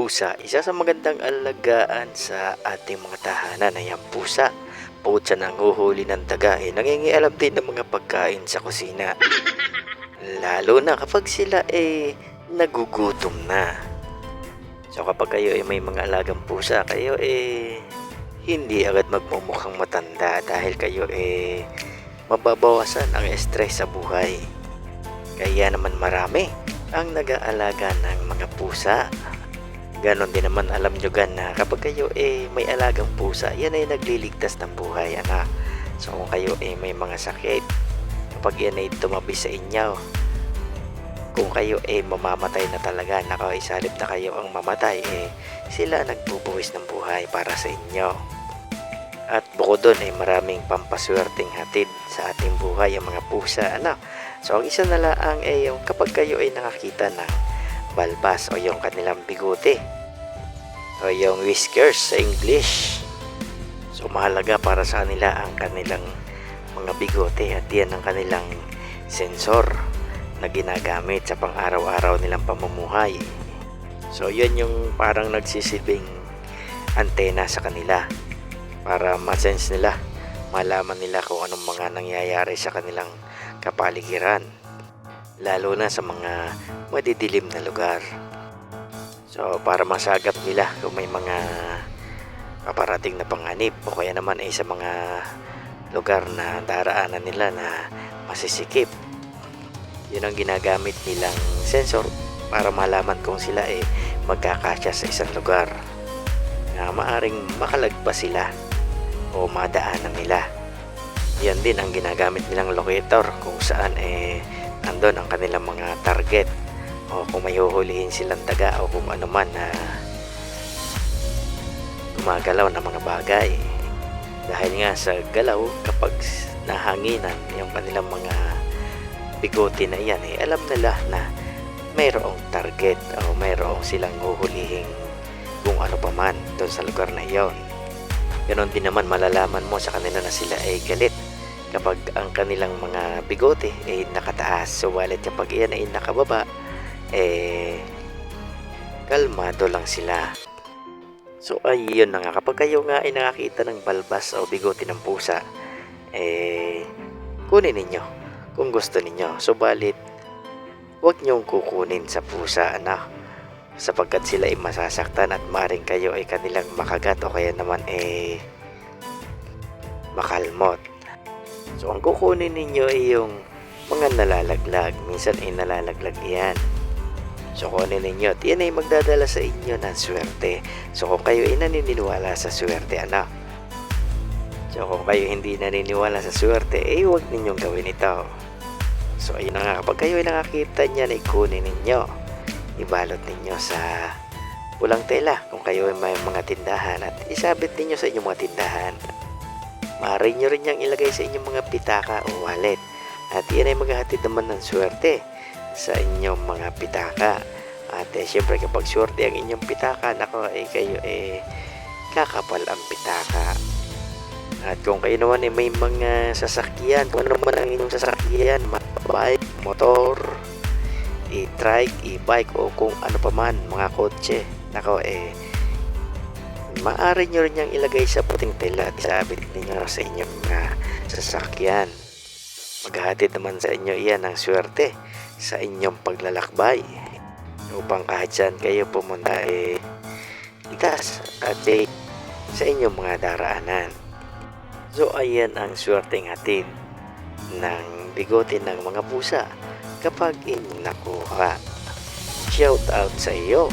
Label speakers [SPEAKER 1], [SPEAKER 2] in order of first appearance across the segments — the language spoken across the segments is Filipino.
[SPEAKER 1] pusa, isa sa magandang alagaan sa ating mga tahanan ay ang pusa. Bukod sa nanguhuli ng daga, eh, nangingialam din ng mga pagkain sa kusina. Lalo na kapag sila eh nagugutom na. So kapag kayo ay may mga alagang pusa, kayo eh hindi agad magmumukhang matanda dahil kayo eh mababawasan ang stress sa buhay. Kaya naman marami ang nag-aalaga ng mga pusa. Ganon din naman alam nyo gan na kapag kayo eh may alagang pusa, yan ay nagliligtas ng buhay anak. So kung kayo eh may mga sakit, kapag yan ay tumabi sa inyo, kung kayo eh mamamatay na talaga, naka isalip na kayo ang mamatay, eh sila nagbubuwis ng buhay para sa inyo. At bukod doon ay maraming pampaswerteng hatid sa ating buhay ang mga pusa. Ano? So ang isa na lang ay yung kapag kayo ay nakakita ng balbas o yung kanilang bigote o yung whiskers sa English. So mahalaga para sa kanila ang kanilang mga bigote at yan ang kanilang sensor na ginagamit sa pang-araw-araw nilang pamumuhay. So yan yung parang nagsisilbing antena sa kanila para ma-sense nila, malaman nila kung anong mga nangyayari sa kanilang kapaligiran lalo na sa mga madidilim na lugar. So para masagap nila kung may mga paparating na panganib o kaya naman ay sa mga lugar na daraanan nila na masisikip. Yun ang ginagamit nilang sensor para malaman kung sila ay magkakasya sa isang lugar na maaring makalagpas sila o madaanan nila. Yan din ang ginagamit nilang locator kung saan eh nandun ang kanilang mga target o kung may huhulihin silang daga o kung ano man na gumagalaw na mga bagay. Dahil nga sa galaw kapag nahanginan yung kanilang mga bigote na yan eh alam nila na mayroong target o mayroong silang huhulihin kung ano pa man doon sa lugar na iyon. Ganon din naman malalaman mo sa kanila na sila ay galit kapag ang kanilang mga bigote ay nakataas. Subalit kapag iyan ay nakababa, eh, kalmado lang sila. So ayun na nga, kapag kayo nga ay nakakita ng balbas o bigote ng pusa, eh, kunin ninyo kung gusto ninyo. Subalit, huwag niyong kukunin sa pusa, ano? sapagkat sila ay masasaktan at maring kayo ay kanilang makagat o kaya naman eh makalmot. So ang kukunin ninyo ay yung mga nalalaglag. Minsan ay nalalaglag yan. So kunin ninyo at yan ay magdadala sa inyo ng swerte. So kung kayo ay naniniwala sa swerte, anak. So kung kayo hindi naniniwala sa swerte, eh huwag ninyong gawin ito. So ayun na nga, kapag kayo ay nakakita niyan, ay kunin ninyo ibalot ninyo sa pulang tela kung kayo ay may mga tindahan at isabit ninyo sa inyong mga tindahan. Maaari nyo rin niyang ilagay sa inyong mga pitaka o wallet at yan ay maghahatid naman ng swerte sa inyong mga pitaka. At eh, syempre kapag swerte ang inyong pitaka, nako eh kayo eh kakapal ang pitaka. At kung kayo naman eh may mga sasakyan, kung ano naman ang inyong sasakyan, bike, motor, e-trike, e-bike o kung ano pa man, mga kotse. Nako eh, maaari nyo rin niyang ilagay sa puting tela at isabit ninyo sa inyong mga sasakyan. Maghahatid naman sa inyo iyan ng swerte sa inyong paglalakbay upang kahit saan kayo pumunta eh itas at eh, sa inyong mga daraanan. So ayan ang swerteng hatid ng bigote ng mga pusa kapag inyong nakuha. Shout out sa iyo.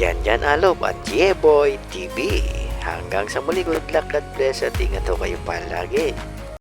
[SPEAKER 1] Jan Jan Alob at Boy TV. Hanggang sa muli, good luck, God bless at ingat ho kayo palagi.